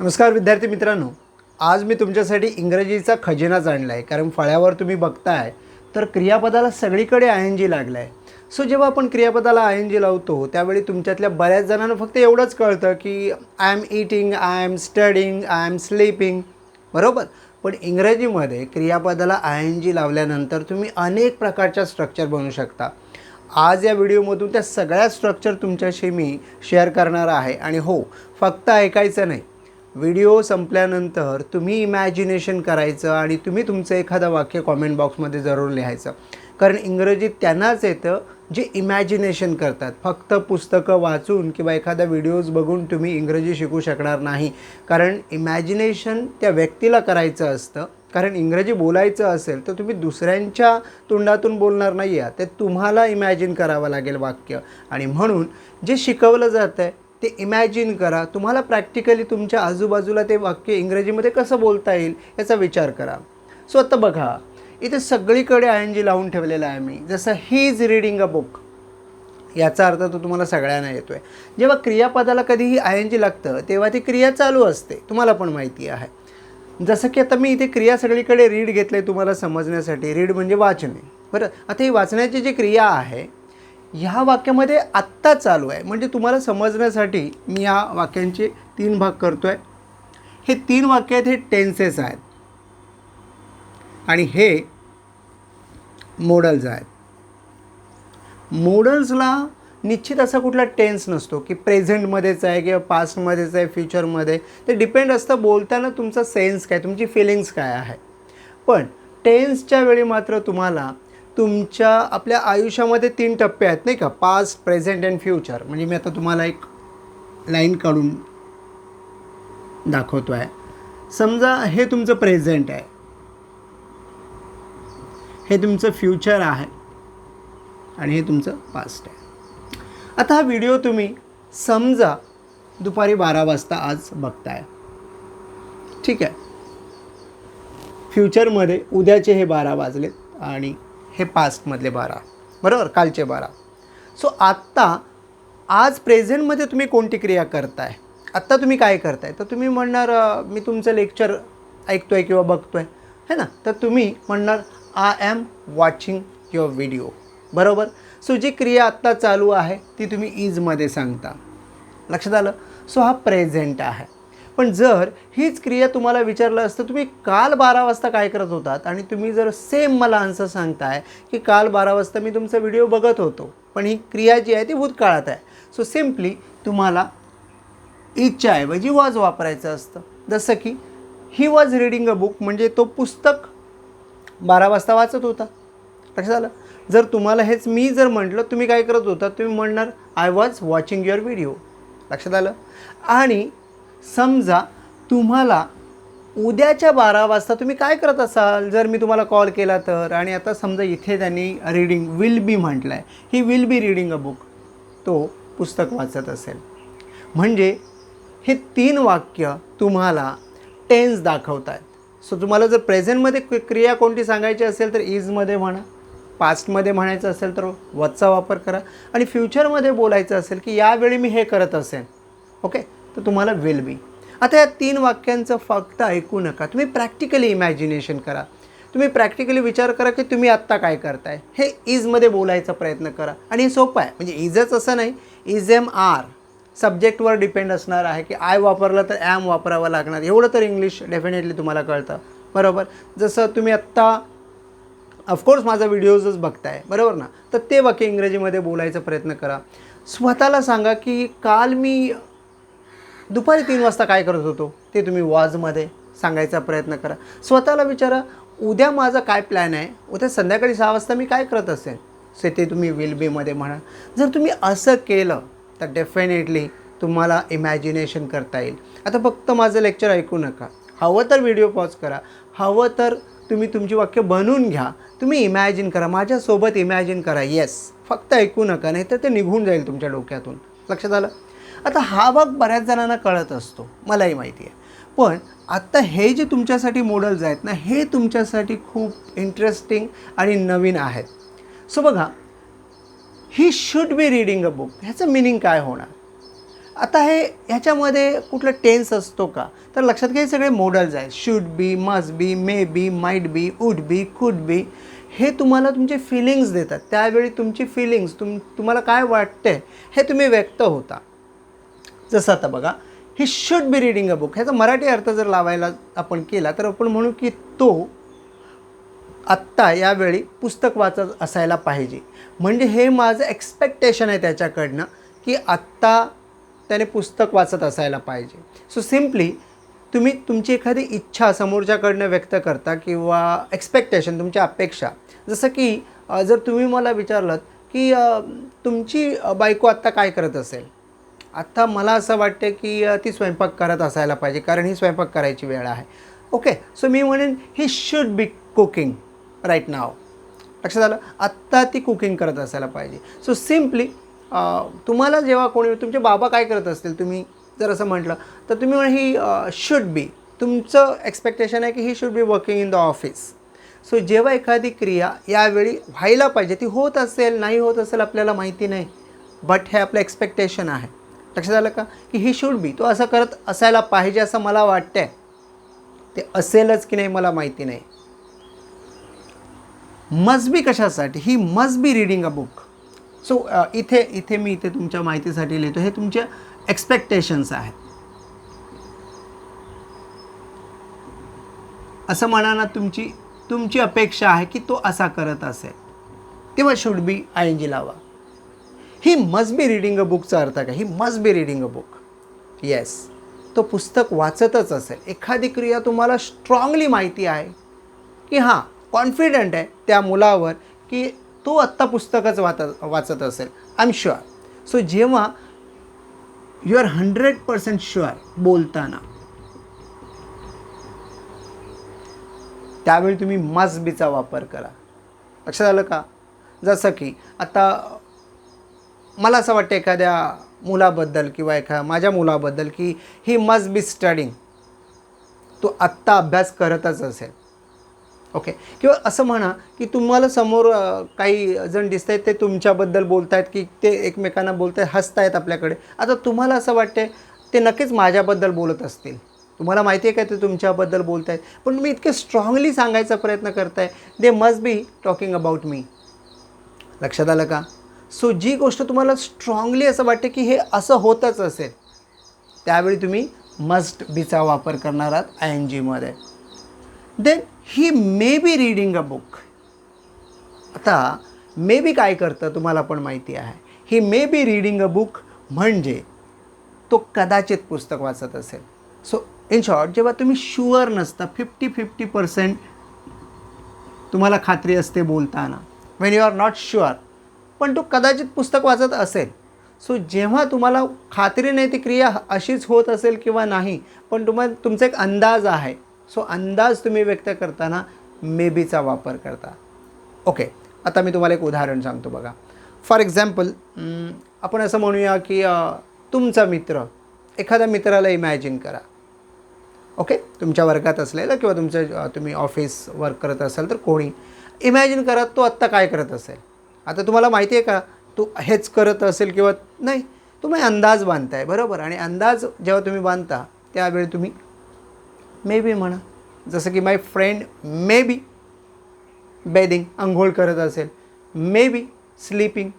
नमस्कार विद्यार्थी मित्रांनो. आज मी तुमच्यासाठी इंग्रजीचा खजिनाच आणला आहे कारण फळ्यावर तुम्ही बघताय तर क्रियापदाला सगळीकडे आय एन जी लागला आहे सो जेव्हा आपण क्रियापदाला आय एन जी लावतो त्यावेळी तुमच्यातल्या बऱ्याच जणांना फक्त एवढंच कळतं की I am eating I am studying I am sleeping बरोबर? पण इंग्रजीमध्ये क्रियापदाला आय एन जी लावल्यानंतर तुम्ही अनेक प्रकारच्या स्ट्रक्चर बनवू शकता. आज या व्हिडिओमधून त्या सगळ्या स्ट्रक्चर तुमच्याशी मी शेअर करणार आहे. आणि हो फक्त ऐकायचं नाही. व्हिडिओ संपल्यानंतर तुम्ही इमॅजिनेशन करायचं आणि तुम्ही तुमचं एखादं वाक्य कॉमेंट बॉक्समध्ये जरूर लिहायचं. कारण इंग्रजीत त्यांनाच येतं जे इमॅजिनेशन करतात. फक्त पुस्तकं वाचून किंवा एखादा व्हिडिओज बघून तुम्ही इंग्रजी शिकू शकणार नाही. कारण इमॅजिनेशन त्या व्यक्तीला करायचं असतं. कारण इंग्रजी बोलायचं असेल तर तुम्ही दुसऱ्यांच्या तोंडातून बोलणार नाही आहे ते तुम्हाला इमॅजिन करावं लागेल वाक्य. आणि म्हणून जे शिकवलं जातं आहे ते इमॅजिन करा. तुम्हाला प्रॅक्टिकली तुमच्या आजूबाजूला ते वाक्य इंग्रजीमध्ये कसं बोलता येईल याचा विचार करा. सो आता बघा. इथे सगळीकडे आय एन जी लावून ठेवलेलं आहे मी. जसं he is reading a book याचा अर्थ तो तुम्हाला सगळ्यांना येतो आहे जेव्हा क्रियापदाला कधीही आय एन जी लागतं तेव्हा ती क्रिया चालू असते. तुम्हाला पण माहिती आहे. जसं की आता मी इथे क्रिया सगळीकडे रीड घेतलं आहे तुम्हाला समजण्यासाठी. रीड म्हणजे वाचणे. बरं? आता ही वाचण्याची जी क्रिया आहे ह्या वाक्यामध्ये आत्ता चालू आहे. म्हणजे तुम्हाला समजण्यासाठी मी या वाक्यांचे तीन भाग करतो आहे हे तीन वाक्य आहेत हे टेन्सेस आहेत. आणि हे मोडल्स आहेत. मोडल्सला निश्चित असा कुठला टेन्स नसतो की प्रेझेंटमध्येच आहे किंवा पास्टमध्येच आहे फ्युचरमध्ये ते डिपेंड असतं बोलताना तुमचा सेन्स काय तुमची फिलिंग्स काय आहे. पण टेन्सच्या वेळी मात्र तुम्हाला तुमच्या आपल्या आयुष्यामध्ये तीन टप्पे आहेत नाही का? पास्ट प्रेझेंट अँड फ्युचर म्हणजे मी आता तुम्हाला एक लाईन काढून दाखवतो आहे समजा हे तुमचं प्रेझेंट आहे. हे तुमचं फ्युचर आहे. आणि हे तुमचं पास्ट आहे. आता हा व्हिडिओ तुम्ही समजा दुपारी बारा वाजता आज बघताय. ठीक आहे. फ्युचरमध्ये उद्याचे हे बारा वाजलेत आणि हे पास्टमधले बारा. बरोबर? कालचे बारा. सो आत्ता आज प्रेझेंटमध्ये तुम्ही कोणती क्रिया करताय? आत्ता तुम्ही काय करताय? तर तुम्ही म्हणणार मी तुमचं लेक्चर ऐकतो आहे किंवा बघतो आहे है ना? तर तुम्ही म्हणणार I am watching your video बरोबर? सो जी क्रिया आत्ता चालू आहे ती तुम्ही इजमध्ये सांगता. लक्षात आलं? सो हा प्रेझेंट आहे. पण जर हीच क्रिया तुम्हाला विचारलं असतं तुम्ही काल बारा वाजता काय करत होतात? आणि तुम्ही जर सेम मला आन्सर सांगताय की काल बारा वाजता मी तुमचा व्हिडिओ बघत होतो पण ही क्रिया जी आहे ती भूतकाळात आहे. सो सिम्पली तुम्हाला इच्छाऐवजी वॉज वापरायचं असतं. जसं की he was reading a book म्हणजे तो पुस्तक बारा वाजता वाचत होता. लक्षात आलं? जर तुम्हाला हेच मी जर म्हटलं तुम्ही काय करत होता? तुम्ही म्हणणार I was watching your video लक्षात आलं? आणि समजा तुम्हाला उद्याच्या बारा वाजता तुम्ही काय करत असाल? जर मी तुम्हाला कॉल केला तर. आणि आता समजा इथे त्यांनी रीडिंग विल बी म्हटलं आहे he will be reading a book तो पुस्तक वाचत असेल. म्हणजे हे तीन वाक्य तुम्हाला टेन्स दाखवत आहेत सो तुम्हाला जर प्रेझेंटमध्ये क्रिया कोणती सांगायची असेल तर इजमध्ये म्हणा. पास्टमध्ये म्हणायचं असेल तर वचचा वापर करा. आणि फ्युचरमध्ये बोलायचं असेल की यावेळी मी हे करत असेल ओके तर तुम्हाला विल बी आता या तीन वाक्यांचं फक्त ऐकू नका. तुम्ही प्रॅक्टिकली इमॅजिनेशन करा. तुम्ही प्रॅक्टिकली विचार करा की तुम्ही आत्ता काय करताय. हे इजमध्ये बोलायचा प्रयत्न करा. आणि हे सोपं आहे. म्हणजे इजच असं नाही. इज एम आर सब्जेक्टवर डिपेंड असणार आहे की आय वापरलं तर ॲम वापरावं लागणार. एवढं तर इंग्लिश डेफिनेटली तुम्हाला कळतं. बरोबर? जसं तुम्ही आत्ता ऑफकोर्स माझा व्हिडिओजच बघताय. बरोबर ना? तर ते वाक्य इंग्रजीमध्ये बोलायचा प्रयत्न करा. स्वतःला सांगा की काल मी दुपारी तीन वाजता काय करत होतो ते तुम्ही वॉजमध्ये सांगायचा प्रयत्न करा. स्वतःला विचारा उद्या माझा काय प्लॅन आहे? उद्या संध्याकाळी सहा वाजता मी काय करत असेल? सो ते तुम्ही विल बीमध्ये म्हणा. जर तुम्ही असं केलं तर डेफिनेटली तुम्हाला इमॅजिनेशन करता येईल. आता फक्त माझं लेक्चर ऐकू नका. हवं तर व्हिडिओ पॉज करा. हवं तर तुम्ही तुमची वाक्य बनवून घ्या. तुम्ही इमॅजिन करा. माझ्यासोबत इमॅजिन करा. येस फक्त ऐकू नका. नाही तर ते निघून जाईल तुमच्या डोक्यातून. लक्षात आलं? आता हा भाग बऱ्याच जणांना कळत असतो मलाही माहिती आहे. पण आत्ता हे जे तुमच्यासाठी मॉडल्स आहेत ना हे तुमच्यासाठी खूप इंटरेस्टिंग आणि नवीन आहेत. सो बघा he should be reading a book ह्याचं मिनिंग काय होणार? आता हे ह्याच्यामध्ये कुठलं टेन्स असतो का? तर लक्षात घ्या सगळे मॉडल्स आहेत. Should be must be may be might be would be could be हे तुम्हाला तुमचे फिलिंग्स देतात. त्यावेळी तुमची फिलिंग्स तुम तुम्हाला काय वाटते हे तुम्ही व्यक्त होता. जसं आता बघा he should be reading a book ह्याचा मराठी अर्थ जर लावायला आपण केला तर आपण म्हणू की तो आत्ता यावेळी पुस्तक वाचत असायला पाहिजे. म्हणजे हे माझं एक्सपेक्टेशन आहे त्याच्याकडनं की आत्ता त्याने पुस्तक वाचत असायला पाहिजे. सो सिम्पली तुम्ही तुमची एखादी इच्छा समोरच्याकडनं व्यक्त करता किंवा एक्सपेक्टेशन तुमच्या अपेक्षा. जसं की जर तुम्ही मला विचारलं की तुमची बायको आत्ता काय करत असेल? आत्ता मला असं वाटतं की ती स्वयंपाक करत असायला पाहिजे कारण ही स्वयंपाक करायची वेळ आहे. ओके सो मी म्हणेन he should be cooking right नाव लक्षात आलं? आत्ता ती कुकिंग करत असायला पाहिजे. सो सिम्पली तुम्हाला जेव्हा कोणी तुमचे बाबा काय करत असतील तुम्ही जर असं म्हटलं तर तुम्ही म्हण ही शुड बी तुमचं एक्सपेक्टेशन आहे की he should be working in the office so जेव्हा एखादी क्रिया यावेळी व्हायला पाहिजे ती होत असेल नाही होत असेल आपल्याला माहिती नाही. बट हे आपलं एक्सपेक्टेशन आहे. लक्षात आलं का? की ही शुड बी तो असं करत असायला पाहिजे असं मला वाटतंय. ते असेलच की नाही मला माहिती नाही. मज बी कशासाठी? He must be reading a book so इथे इथे मी इथे तुमच्या माहितीसाठी लिहितो. हे तुमच्या एक्सपेक्टेशन्स आहेत. असं म्हणा ना तुमची तुमची अपेक्षा आहे की तो असा करत असेल. तेव्हा should be I N G लावा. He must be reading a बुकचा अर्थ काय? He must be reading a book yes तो पुस्तक वाचतच असेल. एखादी क्रिया तुम्हाला स्ट्रॉंगली माहिती आहे की हां कॉन्फिडंट आहे त्या मुलावर की तो आत्ता पुस्तकच वाचत वाचत असेल. आय एम शुअर सो जेव्हा you are hundred percent sure बोलताना त्यावेळी तुम्ही मस्ट बीचा वापर करा. लक्षात आलं का? जसं की आता मला असं वाटतं एखाद्या मुलाबद्दल किंवा एखा माझ्या मुलाबद्दल की ही मस्ट बी स्टडिंग तो आत्ता अभ्यास करतच असेल. ओके किंवा असं म्हणा की तुम्हाला समोर काही जण दिसत आहेत ते तुमच्याबद्दल बोलत आहेत की ते एकमेकांना बोलत आहेत हसत आहेत आपल्याकडे. आता तुम्हाला असं वाटते ते नक्कीच माझ्याबद्दल बोलत असतील. तुम्हाला माहिती आहे का ते तुमच्याबद्दल बोलत आहेत पण तुम्ही इतके स्ट्रॉंगली सांगायचा प्रयत्न करताय. They must be talking about me लक्षात आलं का? सो जी गोष्ट तुम्हाला स्ट्रॉंगली असं वाटते की हे असं होतच असेल त्यावेळी तुम्ही मस्ट बीचा वापर करणार आहात आय एन जीमध्ये then he may be reading a book आता मे बी काय करतं तुम्हाला पण माहिती आहे. ही may be reading a book म्हणजे तो कदाचित पुस्तक वाचत असेल. सो इन शॉर्ट जेव्हा तुम्ही शुअर नसता फिफ्टी फिफ्टी पर्सेंट तुम्हाला खात्री असते बोलताना. When you are not sure पण तो कदाचित पुस्तक वाचत असेल. सो जेव्हा तुम्हाला खात्री नाही ती क्रिया अशीच होत असेल किंवा नाही पण तुम्हाला तुमचा एक अंदाज आहे. सो अंदाज तुम्ही व्यक्त करताना मे बीचा वापर करता. ओके आता मी तुम्हाला एक उदाहरण सांगतो बघा. फॉर एक्झाम्पल आपण असं म्हणूया की तुमचा मित्र एखाद्या मित्राला इमॅजिन करा. ओके तुमच्या वर्गात असलेलं किंवा तुमचं तुम्ही ऑफिस वर्क करत असाल तर कोणी. इमॅजिन करा तो आत्ता काय करत असेल. आता तुम्हाला माहिती आहे का? तू हेच करत असेल किंवा नाही तुम्ही अंदाज बांधताय बरोबर? आणि अंदाज जेव्हा तुम्ही बांधता त्यावेळी तुम्ही मे बी म्हणा. जसं की माय फ्रेंड मे बी बेदिंग अंघोळ करत असेल मे बी स्लीपिंग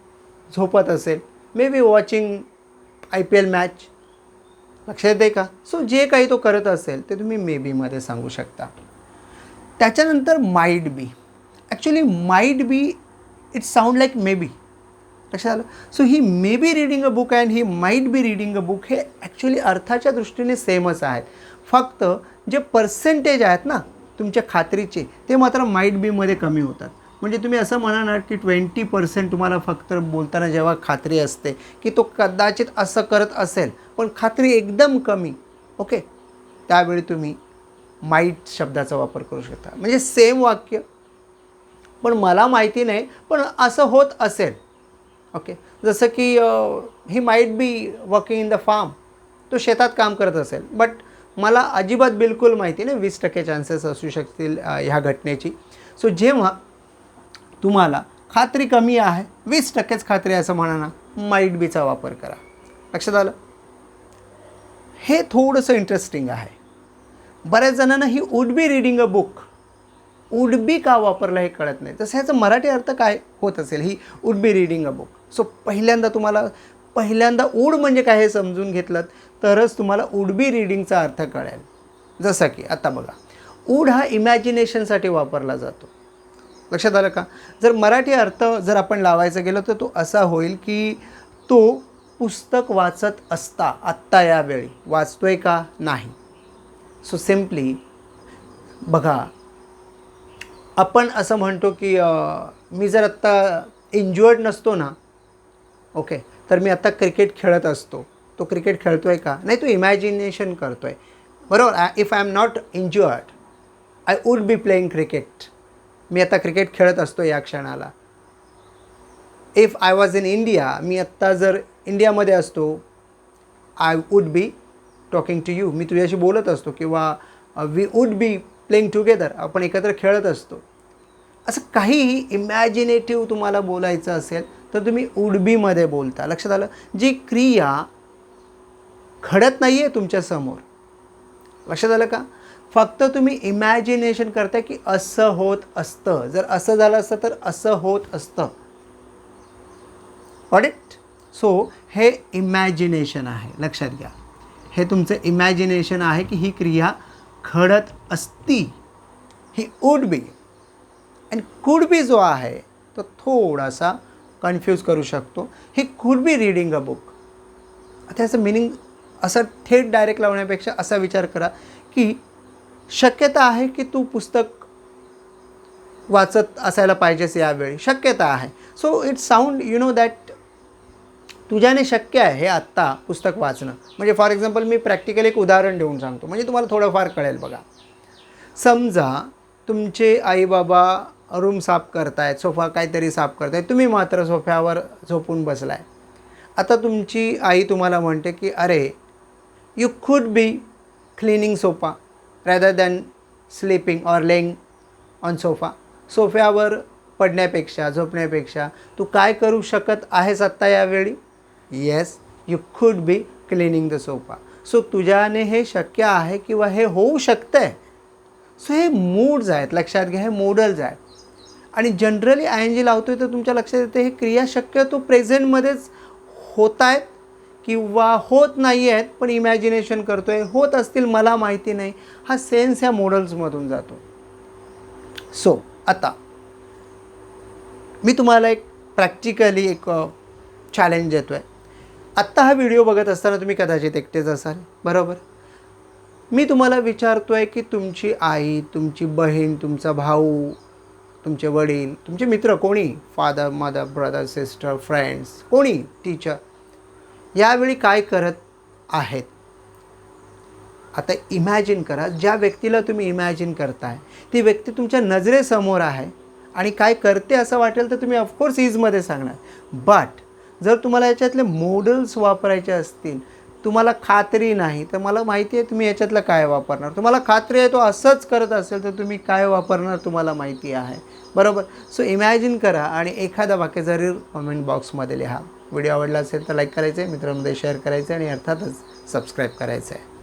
झोपत असेल may be watching I P L match लक्षात येते का? सो जे काही तो करत असेल ते तुम्ही मे बीमध्ये सांगू शकता. त्याच्यानंतर might be actually might be it sound like may be लक्षात आलं? So he may be reading a book and he might be reading a book हे ॲक्च्युली अर्थाच्या दृष्टीने सेमच आहेत फक्त जे पर्सेंटेज आहेत ना तुमच्या खात्रीचे ते मात्र माईट बीमध्ये कमी होतात. म्हणजे तुम्ही असं म्हणणार की ट्वेंटी पर्सेंट तुम्हाला फक्त बोलताना जेव्हा खात्री असते की तो कदाचित असं करत असेल पण खात्री एकदम कमी ओके त्यावेळी तुम्ही माईट शब्दाचा वापर करू शकता. म्हणजे सेम वाक्य पण मला माहिती नाही पण असं होत असेल. ओके जसं की he might be working in the farm तो शेतात काम करत असेल. बट मला अजिबात बिलकुल माहिती नाही वीस टक्के चान्सेस असू शकतील ह्या घटनेची. सो जेव्हा तुम्हाला खात्री कमी आहे वीस टक्केच खात्री असं म्हणा ना माईट बीचा वापर करा. लक्षात आलं? हे थोडंसं इंटरेस्टिंग आहे. बऱ्याच जणांना he would be reading a book would be का वापरलं हे कळत नाही. तसं ह्याचा मराठी अर्थ काय होत असेल? He would be reading a book so पहिल्यांदा तुम्हाला पहिल्यांदा वूड म्हणजे काय हे समजून घेतलं तरच तुम्हाला वुड बी रिडिंगचा अर्थ कळेल. जसं की आता बघा. वूड हा इमॅजिनेशनसाठी वापरला जातो. लक्षात आलं का? जर मराठी अर्थ जर आपण लावायचा गेलो तर तो असा होईल की तो पुस्तक वाचत असता आत्ता यावेळी वाचतोय का? नाही. सो सिम्पली बघा. आपण असं म्हणतो की मी जर आत्ता इंज्युअर्ड नसतो ना ओके तर मी आत्ता क्रिकेट खेळत असतो. तो क्रिकेट खेळतो आहे का? नाही तो इमॅजिनेशन करतो आहे बरोबर if I am not injured I would be playing cricket मी आता क्रिकेट खेळत असतो या क्षणाला. If I was in India मी आत्ता जर इंडियामध्ये असतो I would be talking to you मी तुझ्याशी बोलत असतो किंवा we would be playing together आपण एकत्र खेळत असतो. असं काहीही इमॅजिनेटिव्ह तुम्हाला बोलायचं असेल तर तुम्ही उडबीमध्ये बोलता. लक्षात आलं? जी क्रिया घडत नाही आहे तुमच्यासमोर लक्षात आलं का? फक्त तुम्ही इमॅजिनेशन करताय की असं होत असतं. जर असं झालं असतं तर असं होत असतं. वॉट इट सो हे इमॅजिनेशन आहे. लक्षात घ्या. हे तुमचं इमॅजिनेशन आहे की ही क्रिया घडत असती. ही वूड बी आणि कुड बी जो आहे तो थोडासा कन्फ्यूज करू शकतो. He could be reading a book आता याचं मिनिंग असं थेट डायरेक्ट लावण्यापेक्षा असा विचार करा की शक्यता आहे की तू पुस्तक वाचत असायला पाहिजेस यावेळी. शक्यता आहे. So it sound you know that तुझ्याने शक्य आहे हे आत्ता पुस्तक वाचणं. म्हणजे फॉर एक्झाम्पल मी प्रॅक्टिकल एक उदाहरण देऊन सांगतो. म्हणजे तुम्हाला थोडंफार कळेल बघा. समजा तुमचे आई बाबा रूम साफ करतायत सोफा काहीतरी साफ करतायत तुम्ही मात्र सोफ्यावर झोपून बसलाय. आता तुमची आई तुम्हाला म्हणते की अरे you could be cleaning sofa rather than sleeping or laying on sofa सोफ्यावर पडण्यापेक्षा झोपण्यापेक्षा तू काय करू शकत आहेस आत्ता यावेळी? Yes you could be cleaning the sofa so तुझ्याने हे शक्य आहे किंवा हे होऊ शकतं आहे सो हे मूड्स आहेत लक्षात घ्या हे मोडल्स आहेत. आणि जनरली आय एन जी लावतोय तर तुमच्या लक्षात येते हे क्रिया शक्यतो प्रेझेंटमध्येच होत आहेत किंवा होत नाही आहेत पण इमॅजिनेशन करतो आहे होत असतील मला माहिती नाही. हा सेन्स ह्या मॉडल्समधून जातो. सो आता मी तुम्हाला एक प्रॅक्टिकली एक चॅलेंज देतो आहे आत्ता हा व्हिडिओ बघत असताना तुम्ही कदाचित एकटेच असाल बरोबर? मी तुम्हाला विचारतो आहे की तुमची आई तुमची बहीण तुमचा भाऊ तुमचे वडील तुमचे मित्र कोणी? Father mother brother sister friends कोणी? टीचर यावेळी काय करत आहेत? आता इमॅजिन करा ज्या व्यक्तीला तुम्ही इमॅजिन करताय ती व्यक्ती तुमच्या नजरेसमोर आहे आणि काय करते असं वाटेल तर तुम्ही ऑफकोर्स इजमध्ये सांगणार. बट जर तुम्हाला याच्यातले मॉडल्स वापरायचे असतील तुम्हाला खात्री नाही तर मला माहिती आहे तुम्ही याच्यातलं काय वापरणार. तुम्हाला खात्री आहे तो असंच करत असेल तर तुम्ही काय वापरणार तुम्हाला माहिती आहे. बरोबर? सो इमॅजिन करा आणि एखादा वाक्य जरी कमेंट बॉक्समध्ये लिहा. व्हिडिओ आवडला असेल तर लाईक करायचं आहे मित्रांमध्ये शेअर करायचं आहे आणि अर्थातच सबस्क्राईब करायचं आहे